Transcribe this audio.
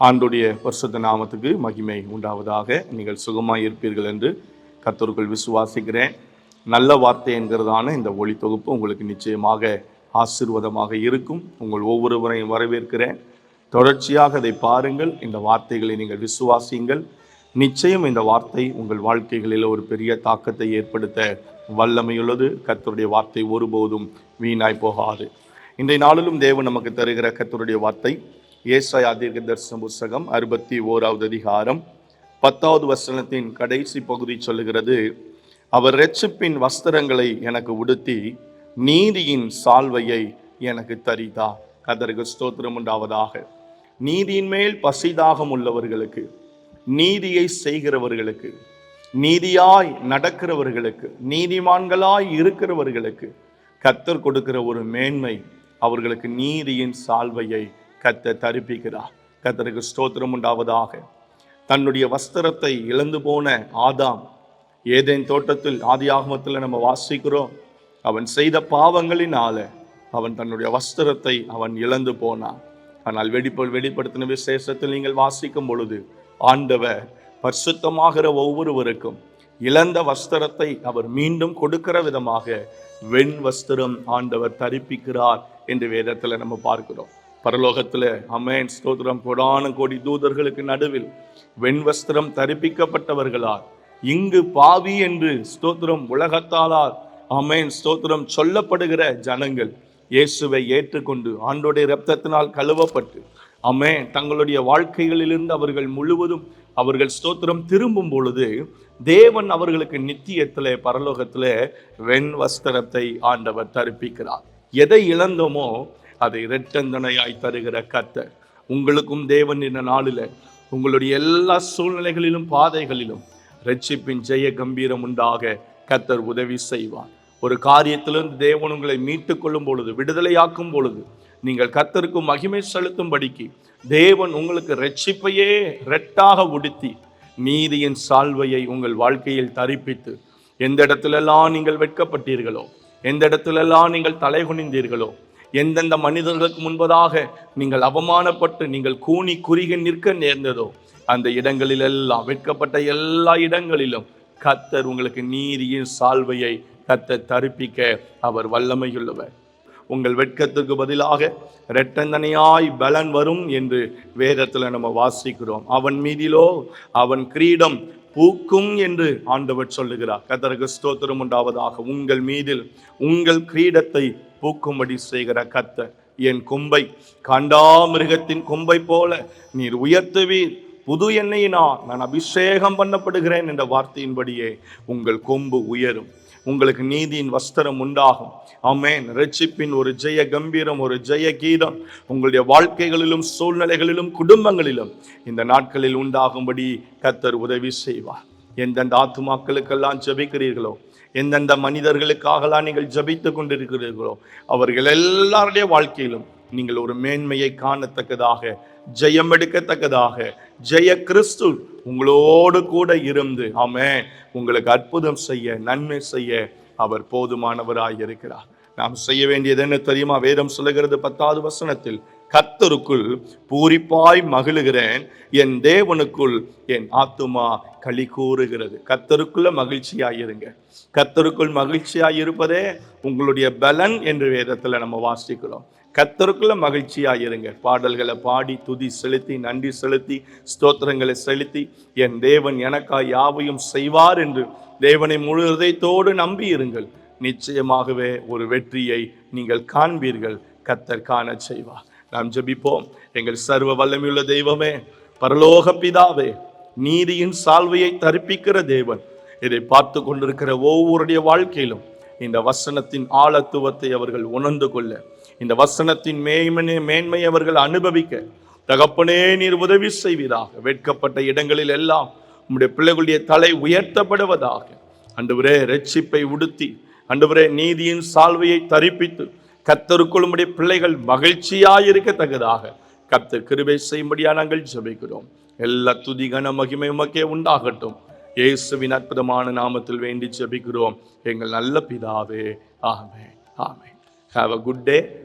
ஆண்டுடைய பரிசுத்த நாமத்துக்கு மகிமை உண்டாவதாக. நீங்கள் சுகமாக இருப்பீர்கள் என்று கத்தோர்கள் விசுவாசிக்கிறேன். நல்ல வார்த்தை என்கிறதான இந்த ஒளி தொகுப்பு உங்களுக்கு நிச்சயமாக ஆசீர்வாதமாக இருக்கும். உங்கள் ஒவ்வொருவரையும் வரவேற்கிறேன். தொடர்ச்சியாக அதை பாருங்கள். இந்த வார்த்தைகளை நீங்கள் விசுவாசியுங்கள். நிச்சயம் இந்த வார்த்தை உங்கள் வாழ்க்கைகளில் ஒரு பெரிய தாக்கத்தை ஏற்படுத்த வல்லமையுள்ளது. கத்தருடைய வார்த்தை ஒருபோதும் வீணாய் போகாது. இன்றைய நாளிலும் தேவன் நமக்கு தருகிற கத்தருடைய வார்த்தை ஏசாயா தீர்க்க தரிசன புஸ்தகம் அறுபத்தி ஓராவது அதிகாரம் பத்தாவது வசனத்தின் கடைசி பகுதி சொல்லுகிறது அவர் இரட்சிப்பின் வஸ்திரங்களை எனக்கு உடுத்தி நீதியின் சால்வையை எனக்கு தரிதா அதற்கு ஸ்தோத்திரம் உண்டாவதாக. நீதியின் மேல் பசிதாகம் உள்ளவர்களுக்கு நீதியை செய்கிறவர்களுக்கு நீதியாய் நடக்கிறவர்களுக்கு நீதிமான்களாய் இருக்கிறவர்களுக்கு கத்தர் கொடுக்கிற ஒரு மேன்மை அவர்களுக்கு நீதியின் சால்வையை கத்த தரிப்பிக்கிறார். கத்தருக்கு ஸ்தோத்திரம் உண்டாவதாக. தன்னுடைய வஸ்திரத்தை இழந்து போன ஆதாம் ஏதேன் தோட்டத்தில் ஆதி ஆகமத்தில் நம்ம வாசிக்கிறோம். அவன் செய்த பாவங்களினால அவன் தன்னுடைய வஸ்திரத்தை அவன் இழந்து போனான். ஆனால் வெடிப்ப வெளிப்படுத்தின விசேஷத்தில் நீங்கள் வாசிக்கும் பொழுது ஆண்டவர் பரிசுத்தமாகிற ஒவ்வொருவருக்கும் இழந்த வஸ்திரத்தை அவர் மீண்டும் கொடுக்கிற விதமாக வெண் வஸ்திரம் ஆண்டவர் தரிப்பிக்கிறார் என்று வேதத்தில் நம்ம பார்க்கிறோம். பரலோகத்தில் அமேன் ஸ்தோத்திரம். கொடான கோடி தூதர்களுக்கு நடுவில் வெண் வஸ்திரம் இங்கு பாவி என்று ஸ்தோத்திரம் உலகத்தாலார். அமேன் ஸ்தோத்திரம் சொல்லப்படுகிற ஜனங்கள் இயேசுவை ஏற்றுக்கொண்டு ஆண்டோடைய ரத்தத்தினால் கழுவப்பட்டு அமே தங்களுடைய வாழ்க்கைகளிலிருந்து அவர்கள் முழுவதும் அவர்கள் ஸ்தோத்திரம் திரும்பும் பொழுது தேவன் அவர்களுக்கு நித்தியத்தில் பரலோகத்தில் வெண் வஸ்திரத்தை ஆண்டவர் தரிப்பிக்கிறார். எதை இழந்தோமோ அதை இரட்டந்தனையாய் தருகிற கத்த உங்களுக்கும் தேவன் இந்த நாளில் உங்களுடைய எல்லா சூழ்நிலைகளிலும் பாதைகளிலும் ரட்சிப்பின் ஜெய கம்பீரம் உண்டாக கர்த்தர் உதவி செய்வார். ஒரு காரியத்திலிருந்து தேவன் உங்களை மீட்டு கொள்ளும் பொழுது விடுதலையாக்கும் பொழுது நீங்கள் கத்தருக்கு மகிமை செலுத்தும்படிக்கு தேவன் உங்களுக்கு ரட்சிப்பையே ரெட்டாக உடுத்தி நீதியின் சால்வையை உங்கள் வாழ்க்கையில் தரிப்பித்து எந்த இடத்திலெல்லாம் நீங்கள் வெட்கப்பட்டீர்களோ எந்த இடத்திலெல்லாம் நீங்கள் தலை குனிந்தீர்களோ எந்தெந்த மனிதர்களுக்கு முன்பதாக நீங்கள் அவமானப்பட்டு நீங்கள் கூனி குறுகி நிற்க நேர்ந்ததோ அந்த இடங்களில் எல்லாம் வெட்கப்பட்ட எல்லா இடங்களிலும் கத்தர் உங்களுக்கு நீதியின் சால்வையை கத்தர் தரிப்பிக்க அவர் வல்லமையுள்ளவர். உங்கள் வெட்கத்துக்கு பதிலாக இரட்டந்தனையாய் பலன் வரும் என்று வேதத்தில் நம்ம வாசிக்கிறோம். அவன் மீதிலோ அவன் கிரீடம் பூக்கும் என்று ஆண்டவர் சொல்லுகிறார். கத்தருக்கு ஸ்தோத்திரம் உண்டாவதாக. உங்கள் மீதில் உங்கள் கிரீடத்தை பூக்கும்படி செய்கிற கத்தர் என் கொம்பை காண்டாமிருகத்தின் கொம்பை போல நீர் உயர்த்துவீர். புது எண்ணெயினால் நான் அபிஷேகம் பண்ணப்படுகிறேன் என்ற வார்த்தையின்படியே உங்கள் கொம்பு உயரும். உங்களுக்கு நீதியின் வஸ்திரம் உண்டாகும். ஆமேன். ரட்சிப்பின் ஒரு ஜெய கம்பீரம் ஒரு ஜெய கீதம் உங்களுடைய வாழ்க்கைகளிலும் சூழ்நிலைகளிலும் குடும்பங்களிலும் இந்த நாட்களில் உண்டாகும்படி கத்தர் உதவி செய்வார். எந்தெந்த ஆத்துமாக்களுக்கெல்லாம் ஜெபிக்கிறீர்களோ எந்தெந்த மனிதர்களுக்காகலாம் நீங்கள் ஜபித்து கொண்டிருக்கிறீர்களோ அவர்கள் எல்லாருடைய வாழ்க்கையிலும் நீங்கள் ஒரு மேன்மையை காணத்தக்கதாக ஜெயம் எடுக்கத்தக்கதாக ஜெய கிறிஸ்து உங்களோடு கூட இருந்து ஆமே உங்களுக்கு அற்புதம் செய்ய நன்மை செய்ய அவர் போதுமானவராய் இருக்கிறார். நாம் செய்ய வேண்டியது என்ன தெரியுமா? வேதம் சொல்லுகிறது பத்தாவது வசனத்தில் கத்தருக்குள் பூரிப்பாய் மகிழுகிறேன் என் தேவனுக்குள் என் ஆத்துமா களி கூறுகிறது. கத்தருக்குள்ள மகிழ்ச்சியாயிருங்க கத்தருக்குள் மகிழ்ச்சியாய் இருப்பதே உங்களுடைய பலன் என்று வேதத்துல நம்ம வாசிக்கிறோம். கத்தருக்குள்ள மகிழ்ச்சியாக இருங்க. பாடல்களை பாடி துதி செலுத்தி நன்றி செலுத்தி ஸ்தோத்திரங்களை செலுத்தி என் தேவன் எனக்கா யாவையும் செய்வார் என்று தேவனை முழு இதயத்தோடு நம்பி இருங்கள். நிச்சயமாகவே ஒரு வெற்றியை நீங்கள் காண்பீர்கள். கத்தர் காண செய்வார். நாம் ஜெபிப்போம். எங்கள் சர்வ வல்லமையுள்ள தெய்வமே பரலோக பிதாவே நீதியின் சால்வையை தரிப்பிக்கிற தேவன் இதை பார்த்து கொண்டிருக்கிற ஒவ்வொருடைய வாழ்க்கையிலும் இந்த வசனத்தின் ஆழத்துவத்தை அவர்கள் உணர்ந்து கொள்ள இந்த வசனத்தின் மேன்மை மேன்மை அவர்கள் அனுபவிக்க தகப்பனே நீர் உதவி செய்வீராக. வெட்கப்பட்ட இடங்களில் எல்லாம் உம்முடைய பிள்ளைகளுடைய தலை உயர்த்தப்படுவதாக. அன்றுவரே ரட்சிப்பை உடுத்தி அன்றுவரே நீதியின் சால்வையை தரிப்பித்து கத்தருக்குள் உம்முடைய பிள்ளைகள் மகிழ்ச்சியாயிருக்கத்தக்கதாக கத்தர் கிருபை செய்யும்படியா நாங்கள் ஜபிக்கிறோம். எல்லா துதி கன மகிமை உமக்கே உண்டாகட்டும். இயேசுவின் அற்புதமான நாமத்தில் வேண்டி ஜபிக்கிறோம். எங்கள் நல்ல பிதாவே ஆமே ஆமே ஹாவ் அ குட் டே